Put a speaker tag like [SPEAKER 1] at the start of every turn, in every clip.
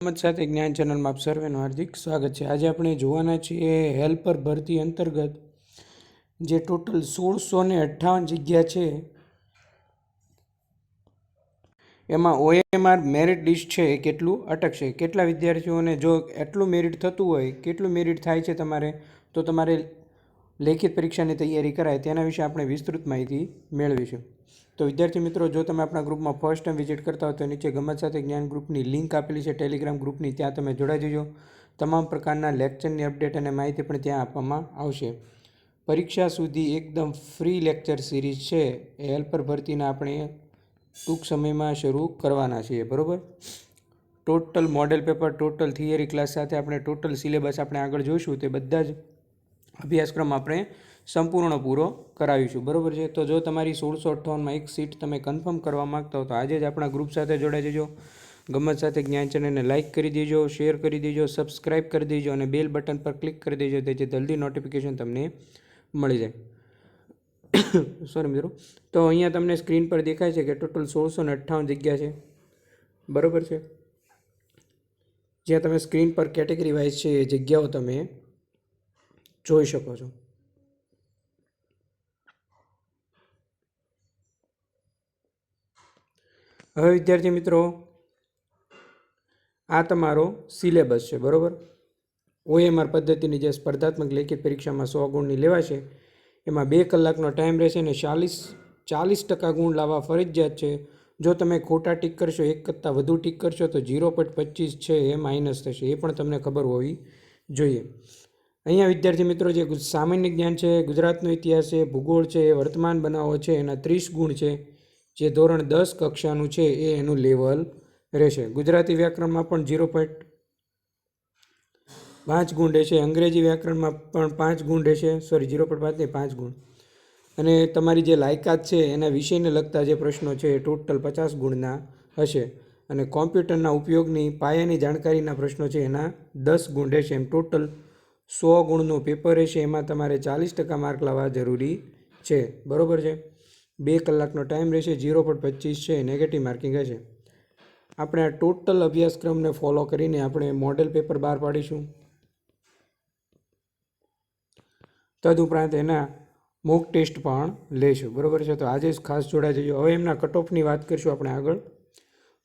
[SPEAKER 1] મત સાથે જ્ઞાન ચેનલમાં આપ સર્વેનું હાર્દિક સ્વાગત છે. આજે આપણે જોવાના છીએ હેલ્પર ભરતી અંતર્ગત જે ટોટલ સોળસો ને અઠ્ઠાવન જગ્યા છે, એમાં ઓએમઆર મેરિટ લિસ્ટ છે એ કેટલું અટકશે? કેટલા વિદ્યાર્થીઓને જો એટલું મેરિટ થતું હોય, કેટલું મેરિટ થાય છે તમારે, તો તમારે લેખિત પરીક્ષાની તૈયારી કરાય. તેના વિશે આપણે વિસ્તૃત માહિતી મેળવીશું. તો વિદ્યાર્થી મિત્રો, જો તમે આપણા ગ્રુપમાં ફર્સ્ટ ટાઈમ વિઝિટ કરતા હો તો નીચે ગમત સાથે જ્ઞાન ગ્રુપની લિંક આપેલી છે ટેલિગ્રામ ગ્રુપની, ત્યાં તમે જોડાઈ જજો. તમામ પ્રકારના લેક્ચરની અપડેટ અને માહિતી પણ ત્યાં આપવામાં આવશે. પરીક્ષા સુધી એકદમ ફ્રી લેક્ચર સિરીઝ છે. એ હેલ્પર ભરતીના આપણે ટૂંક સમયમાં શરૂ કરવાના છીએ, બરાબર? Total model paper total theory class સાથે આપણે ટોટલ સિલેબસ આપણે આગળ જોઈશું. તે બધા જ અભ્યાસક્રમ આપણે સંપૂર્ણ પૂરો કરાવીશું. બરાબર છે? તો જો તમારી સોળસો અઠ્ઠાવનમાં એક સીટ તમે કન્ફર્મ કરવા માગતા હો તો આજે જ આપણા ગ્રુપ સાથે જોડાઈ જજો. ગમત સાથે જ્ઞાન ચેનલને લાઇક કરી દેજો શેર કરી દેજો સબસ્ક્રાઇબ કરી દેજો અને બેલ બટન પર ક્લિક કરી દેજો તેથી જલ્દી નોટિફિકેશન તમને મળી જાય. સોરી મિત્રો. તો અહીંયા તમને સ્ક્રીન પર દેખાય છે કે ટોટલ સોળસો ને અઠ્ઠાવન જગ્યા છે. બરાબર છે? જ્યાં તમે સ્ક્રીન પર કેટેગરી વાઇઝ છે એ જગ્યાઓ તમે જોઈ શકો છો. હવે, વિદ્યાર્થી મિત્રો, આ તમારો સિલેબસ છે, બરાબર? ઓએમઆર પદ્ધતિની જે સ્પર્ધાત્મક લેખિત પરીક્ષામાં સો ગુણની લેવાશે, એમાં બે કલાકનો ટાઈમ રહેશે અને ચાલીસ ચાલીસ ટકા ગુણ લાવવા ફરજિયાત છે. જો તમે ખોટા ટીક કરશો, એક કરતાં વધુ ટીક કરશો, તો ઝીરો પોઈન્ટ પચીસ છે, એ માઇનસ થશે, એ પણ તમને ખબર હોવી જોઈએ. અહીંયા વિદ્યાર્થી મિત્રો, જે સામાન્ય જ્ઞાન છે, ગુજરાતનો ઇતિહાસ છે, ભૂગોળ છે, વર્તમાન બનાવો છે, એના ત્રીસ ગુણ છે. જે ધોરણ દસ કક્ષાનું છે એ એનું લેવલ રહેશે. ગુજરાતી વ્યાકરણમાં પણ ઝીરો પોઈન્ટ પાંચ ગુણ રહેશે. અંગ્રેજી વ્યાકરણમાં પણ પાંચ ગુણ રહેશે. સોરી, ઝીરો પોઈન્ટ પાંચ નહીં, પાંચ ગુણ. અને તમારી જે લાયકાત છે એના વિષયને લગતા જે પ્રશ્નો છે એ ટોટલ પચાસ ગુણના હશે. અને કોમ્પ્યુટરના ઉપયોગની પાયાની જાણકારીના પ્રશ્નો છે એના દસ ગુણ રહેશે. એમ ટોટલ સો ગુણનું પેપર રહેશે. એમાં તમારે ચાલીસ ટકા માર્ક લાવવા જરૂરી છે. બરાબર છે? બે કલાકનો ટાઈમ રહેશે, ઝીરો પોઈન્ટ પચીસ છે નેગેટિવ માર્કિંગ હશે. આપણે આ ટોટલ અભ્યાસક્રમને ફોલો કરીને આપણે મોડેલ પેપર બહાર પાડીશું. તદુપરાંત એના મોક ટેસ્ટ પણ લેશું. બરાબર છે? તો આજે જ ખાસ જોડાઈ જજો. હવે એમના કટ ઓફની વાત કરીશું આપણે આગળ.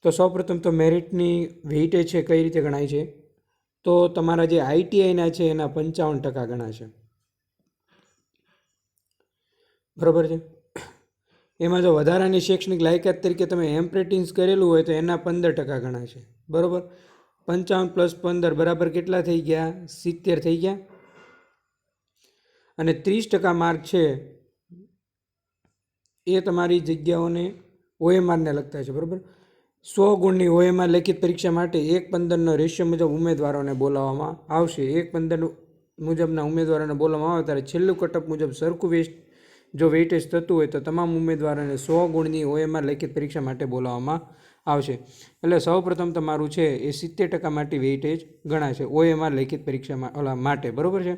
[SPEAKER 1] તો સૌપ્રથમ તો મેરિટની વેઇટેજ છે, કઈ રીતે ગણાય છે? તો તમારા જે આઈટીઆઈના છે, એના પંચાવન ટકા ગણાશે. બરાબર છે? એમાં જો વધારાની શૈક્ષણિક લાયકાત તરીકે તમે એમ્પ્રેટિન્સ કરેલું હોય તો એના પંદર ટકા ગણાશે બરાબર? પંચાવન પ્લસ પંદર બરાબર કેટલા થઈ ગયા? સિત્તેર થઈ ગયા. અને ત્રીસ ટકા માર્ક છે એ તમારી જગ્યાઓને ઓએમઆરને લગતા છે, બરાબર? સો ગુણની ઓએમઆર લેખિત પરીક્ષા માટે એક પંદરનો રેશિયો મુજબ ઉમેદવારોને બોલાવવામાં આવશે. એક પંદર મુજબના ઉમેદવારોને બોલાવવામાં આવે ત્યારે છેલ્લું કટઅપ મુજબ સરખું વેસ્ટ જો વેઇટેજ થતું હોય તો તમામ ઉમેદવારોને સો ગુણની ઓએમઆર લેખિત પરીક્ષા માટે બોલાવવામાં આવશે. એટલે સૌપ્રથમ તમારું છે એ સિત્તેર ટકા માટે વેઇટેજ ગણાશે ઓએમઆર લેખિત પરીક્ષામાં માટે, બરાબર છે?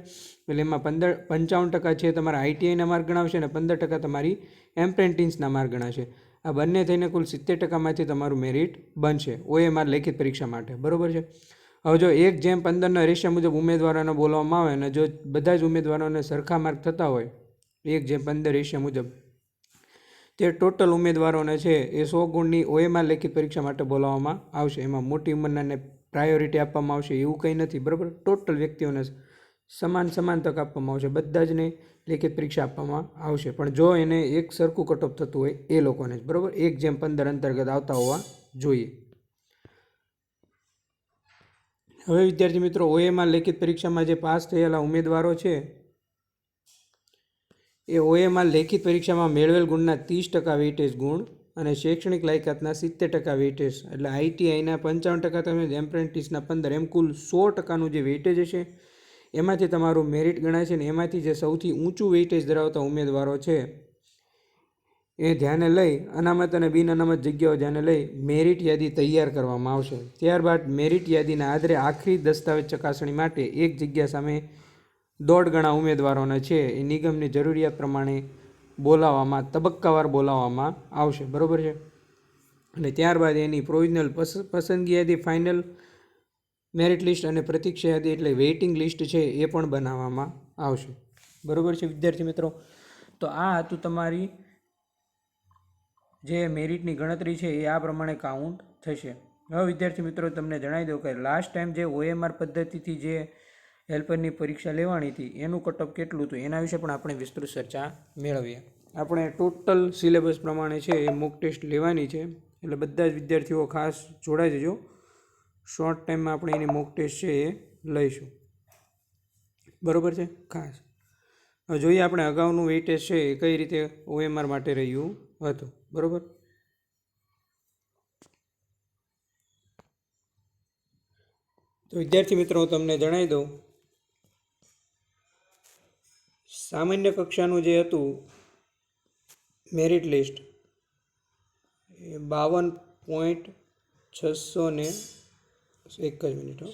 [SPEAKER 1] એટલે એમાં પંદર, પંચાવન ટકા છે તમારા આઈટીઆઈના માર્ક ગણાવશે અને પંદર ટકા તમારી એમ્પ્રેન્ટિન્સના માર્ક ગણાશે. આ બંને થઈને કુલ સિત્તેર ટકામાંથી તમારું મેરિટ બનશે ઓએમઆર લેખિત પરીક્ષા માટે, બરાબર છે? હવે જો એક જેમ પંદરના રેશિયા મુજબ ઉમેદવારોને બોલવામાં આવે અને જો બધા જ ઉમેદવારોને સરખા માર્ક થતા હોય એક જેમ પંદર એશિયા મુજબ. તે ટોટલ ઉમેદવારોને છે એ સો ગુણની ઓએમાં લેખિત પરીક્ષા માટે બોલાવવામાં આવશે. એમાં મોટી ઉંમરનાને પ્રાયોરિટી આપવામાં આવશે એવું કંઈ નથી, બરાબર? ટોટલ વ્યક્તિઓને સમાન સમાન તક આપવામાં આવશે બધા જને લેખિત પરીક્ષા આપવામાં આવશે. પણ જો એને એક સરખું કટઓફ થતું હોય એ લોકોને જ, બરાબર? એક જેમ પંદર અંતર્ગત આવતા હોવા જોઈએ. હવે વિદ્યાર્થી મિત્રો, ઓએમાં લેખિત પરીક્ષામાં જે પાસ થયેલા ઉમેદવારો છે એ ઓએમાં લેખિત પરીક્ષામાં મેળવેલ ગુણના ત્રીસ ટકા વેઇટેજ ગુણ અને શૈક્ષણિક લાયકાતના સિત્તેર ટકા વેઇટેજ એટલે આઈટીઆઈના પંચાવન ટકા તમે એમ્પ્રેન્ટિસના પંદર, એમ કુલ સો ટકાનું જે વેઇટેજ હશે, એમાંથી તમારું મેરિટ ગણાય છે ને એમાંથી જે સૌથી ઊંચું વેઇટેજ ધરાવતા ઉમેદવારો છે, એ ધ્યાને લઈ, અનામત અને બિન અનામત જગ્યાઓ ધ્યાને લઈ મેરિટ યાદી તૈયાર કરવામાં આવશે. ત્યારબાદ મેરિટ યાદીના આધારે આખરી દસ્તાવેજ ચકાસણી માટે એક જગ્યા સામે દોઢ ગણા ઉમેદવારોને છે એ નિગમની જરૂરિયાત પ્રમાણે બોલાવવામાં, તબક્કાવાર બોલાવવામાં આવશે. બરાબર છે? અને ત્યારબાદ એની પ્રોવિઝનલ પસંદગી યાદી ફાઇનલ મેરિટ લિસ્ટ અને પ્રતીક્ષા યાદી એટલે વેઇટિંગ લિસ્ટ છે એ પણ બનાવવામાં આવશે. બરોબર છે વિદ્યાર્થી મિત્રો? તો આ હતું તમારી જે મેરિટની ગણતરી છે એ આ પ્રમાણે કાઉન્ટ થશે. હવે વિદ્યાર્થી મિત્રો, તમને જણાવી દઉં કે લાસ્ટ ટાઈમ જે ઓએમઆર પદ્ધતિથી જે હેલ્પરની પરીક્ષા લેવાની હતી. એનું કટઅપ કેટલું હતું? એના વિશે પણ આપણે વિસ્તૃત ચર્ચા મેળવીએ. આપણે ટોટલ સિલેબસ પ્રમાણે છે એ મોક ટેસ્ટ લેવાની છે. એટલે બધા જ વિદ્યાર્થીઓ ખાસ જોડાઈ જજો. શોર્ટ ટાઈમમાં આપણે એની મોક ટેસ્ટ છે એ લઈશું. બરાબર છે? ખાસ. જોઈએ આપણે અગાઉનું વેઇટેજ છે એ કઈ રીતે ઓએમઆર માટે રહ્યું હતું. બરોબર? તો વિદ્યાર્થી મિત્રો, હું તમને જણાવી દઉં. સામાન્ય કક્ષાનું જે હતું મેરિટ લિસ્ટ એ બાવન પોઈન્ટ છસો ને એક જ મિનિટ, હો.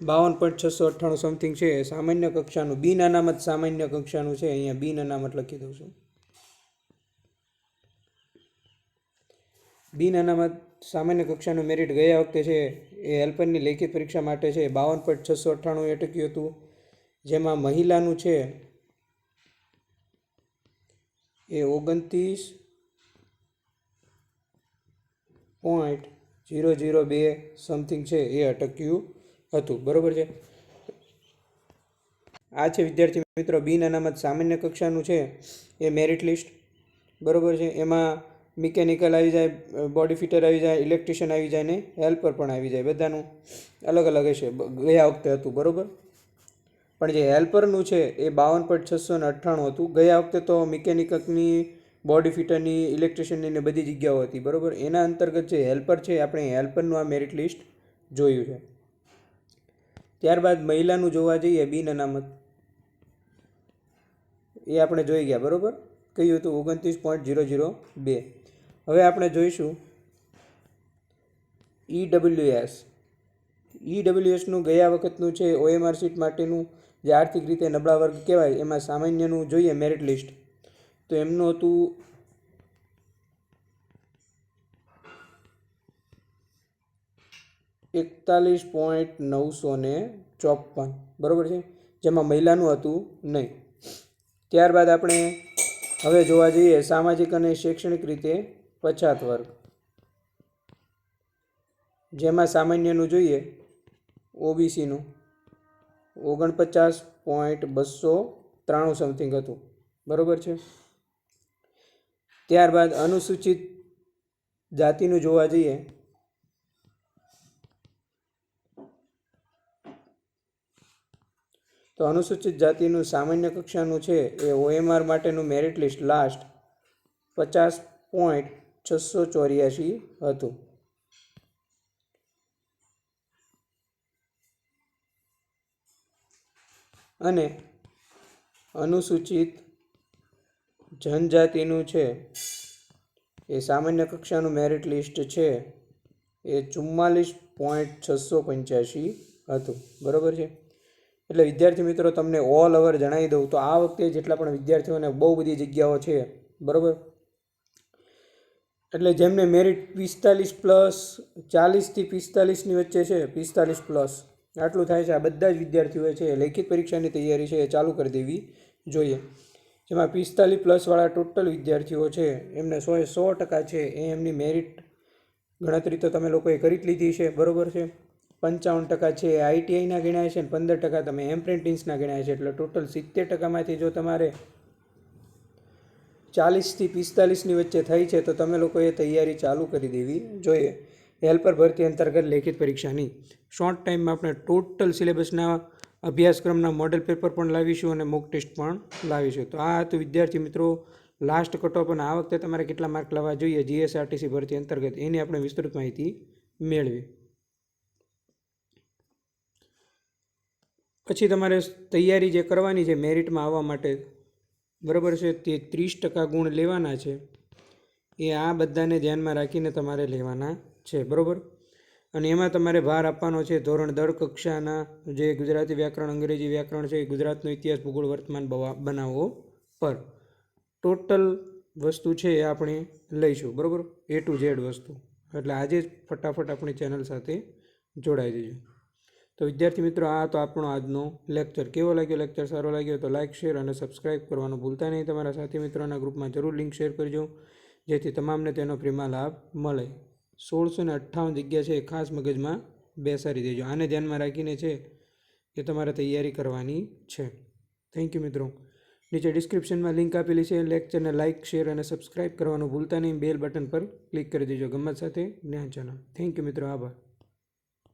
[SPEAKER 1] બાવન પોઈન્ટ છસો અઠ્ઠાણું સમથિંગ છે સામાન્ય કક્ષાનું બિન અનામત સામાન્ય કક્ષાનું છે, અહીંયા બિન અનામત લખી દઉં છું. બિન અનામત સામાન્ય કક્ષાનું મેરિટ ગયા વખતે છે એ હેલ્પરની લેખિત પરીક્ષા માટે છે બાવન પોઈન્ટ છસો અઠ્ઠાણું અટક્યું હતું. જેમાં મહિલાનું છે એ ઓગણત્રીસ પોઈન્ટ ઝીરો ઝીરો બે સમથિંગ છે એ અટક્યું હતું. બરોબર છે? આ છે વિદ્યાર્થી મિત્રો બિન અનામત સામાન્ય કક્ષાનું છે એ મેરિટ લિસ્ટ બરાબર છે? એમાં મિકેનિકલ આવી જાય બોડી ફિટર આવી જાય, ઇલેક્ટ્રિશિયન આવી જાય ને હેલ્પર પણ આવી જાય. બધાનું અલગ અલગ હશે. ગયા વખતે હતું, બરાબર? પણ જે હેલ્પરનું છે એ બાવન પોઈન્ટ છસો ને અઠ્ઠાણું હતું. ગયા વખતે તો મિકેનિકની બોડી ફિટરની, ઇલેક્ટ્રિશિયનની ને બધી જગ્યાઓ હતી, બરાબર? એના અંતર્ગત જે હેલ્પર છે, આપણે હેલ્પરનું આ મેરિટ લિસ્ટ જોયું છે. ત્યારબાદ મહિલાનું જોવા જઈએ, બિન અનામત. એ આપણે જોઈ ગયા, બરાબર? કહ્યું હતું ઓગણત્રીસ પોઈન્ટ ઝીરો ઝીરો બે. હવે આપણે જોઈશું ઈડબ્લ્યુએસ ઈડબ્લ્યુએસનું ગયા વખતનું છે ઓએમઆર સીટ માટેનું જે આર્થિક રીતે નબળા વર્ગ કહેવાય, એમાં સામાન્યનું જોઈએ મેરિટ લિસ્ટ તો એમનું હતું એકતાલીસ પોઈન્ટ નવસો ને ચોપન. બરાબર છે? જેમાં મહિલાનું હતું નહીં. ત્યારબાદ આપણે હવે જોવા જઈએ સામાજિક અને શૈક્ષણિક રીતે પછાત વર્ગ. જેમાં સામાન્યનું જોઈએ, ઓબીસીનું ઓગણપચાસ પોઈન્ટ બસો ત્રાણું સમથિંગ હતું. બરાબર છે? ત્યારબાદ અનુસૂચિત જાતિનું જોવા જઈએ, તો અનુસૂચિત જાતિનું સામાન્ય કક્ષાનું છે એ ઓએમઆર માટેનું મેરિટ લિસ્ટ લાસ્ટ પચાસ પોઈન્ટ છસો ચોર્યાસી હતું. અને અનુસૂચિત જનજાતિનું છે, એ સામાન્ય કક્ષાનું મેરિટ લિસ્ટ છે, એ ચુમ્માલીસ પોઈન્ટ છસો પંચ્યાસી હતું. બરાબર છે? એટલે વિદ્યાર્થી મિત્રો, તમને ઓલ ઓવર જણાવી દઉં તો આ વખતે જેટલા પણ વિદ્યાર્થીઓને બહુ બધી જગ્યાઓ છે, બરાબર? એટલે જેમને મેરિટ પિસ્તાલીસ પ્લસ ચાલીસથી પિસ્તાલીસની વચ્ચે છે, પિસ્તાલીસ પ્લસ આટલું થાય છે. આ બધા જ વિદ્યાર્થીઓએ છે, લેખિત પરીક્ષાની તૈયારી છે, એ ચાલુ કરી દેવી જોઈએ. જેમાં પિસ્તાલીસ પ્લસવાળા ટોટલ વિદ્યાર્થીઓ છે, એમને સોએ સો ટકા છે, એ એમની મેરિટ ગણતરી તો તમે લોકોએ કરી જ લીધી છે, બરોબર છે? પંચાવન ટકા છે આઈટીઆઈના ગણાય છે અને પંદર ટકા તમે એમ્પ્રેન્ટિસના ગણાય છે, એટલે ટોટલ સિત્તેર ટકામાંથી જો તમારે ચાલીસથી પિસ્તાલીસની વચ્ચે થઈ છે, તો તમે લોકોએ તૈયારી ચાલુ કરી દેવી જોઈએ. હેલ્પર ભરતી અંતર્ગત લેખિત પરીક્ષાની. શોર્ટ ટાઈમમાં આપણે ટોટલ સિલેબસના અભ્યાસક્રમના મોડેલ પેપર પણ લાવીશું અને મોક ટેસ્ટ પણ લાવીશું. તો આ હતું વિદ્યાર્થી મિત્રો લાસ્ટ કટઓફ અને આ વખતે તમારે કેટલા માર્ક લાવવા જોઈએ? જીએસઆરટીસી ભરતી અંતર્ગત. એની આપણે વિસ્તૃત માહિતી મેળવી. પછી તમારે તૈયારી જે કરવાની છે મેરિટમાં આવવા માટે બરાબર છે, તે ત્રીસ ટકા ગુણ લેવાના છે. એ આ બધાને ધ્યાનમાં રાખીને તમારે લેવાના છે, બરાબર? અને એમાં તમારે ભાર આપવાનો છે, ધોરણ દર કક્ષાના જે ગુજરાતી વ્યાકરણ, અંગ્રેજી વ્યાકરણ છે ગુજરાતનો ઇતિહાસ, ભૂગોળ, વર્તમાન બવા બનાવો પર. ટોટલ વસ્તુ છે એ આપણે લઈશું, બરાબર? એ ટુ ઝેડ વસ્તુ. એટલે આજે જ ફટાફટ આપણી ચેનલ સાથે જોડાઈ જજો. તો વિદ્યાર્થી મિત્રો, આ તો આપણો આજનો લેક્ચર કેવો લાગ્યો લેક્ચર સારો લાગ્યો તો લાઇક શેર અને સબસ્ક્રાઇબ કરવાનું ભૂલતા નહીં. તમારા સાથી મિત્રોના ગ્રુપમાં જરૂર લિંક શેર કરજો, જેથી તમામને તેનો ફ્રીમાં લાભ મળે. સોળસો ને અઠ્ઠાવન જગ્યા છે એ ખાસ મગજમાં બેસાડી દેજો. આને ધ્યાનમાં રાખીને છે એ તમારે તૈયારી કરવાની છે. થેન્ક યુ મિત્રો. નીચે ડિસ્ક્રિપ્શનમાં લિંક આપેલી છે. લેક્ચરને લાઇક શેર અને સબસ્ક્રાઇબ કરવાનું ભૂલતા નહીં. બેલ બટન પર ક્લિક કરી દેજો. ગમત સાથે. જ્ઞાન ચેનલ. થેન્ક યુ મિત્રો. આભાર.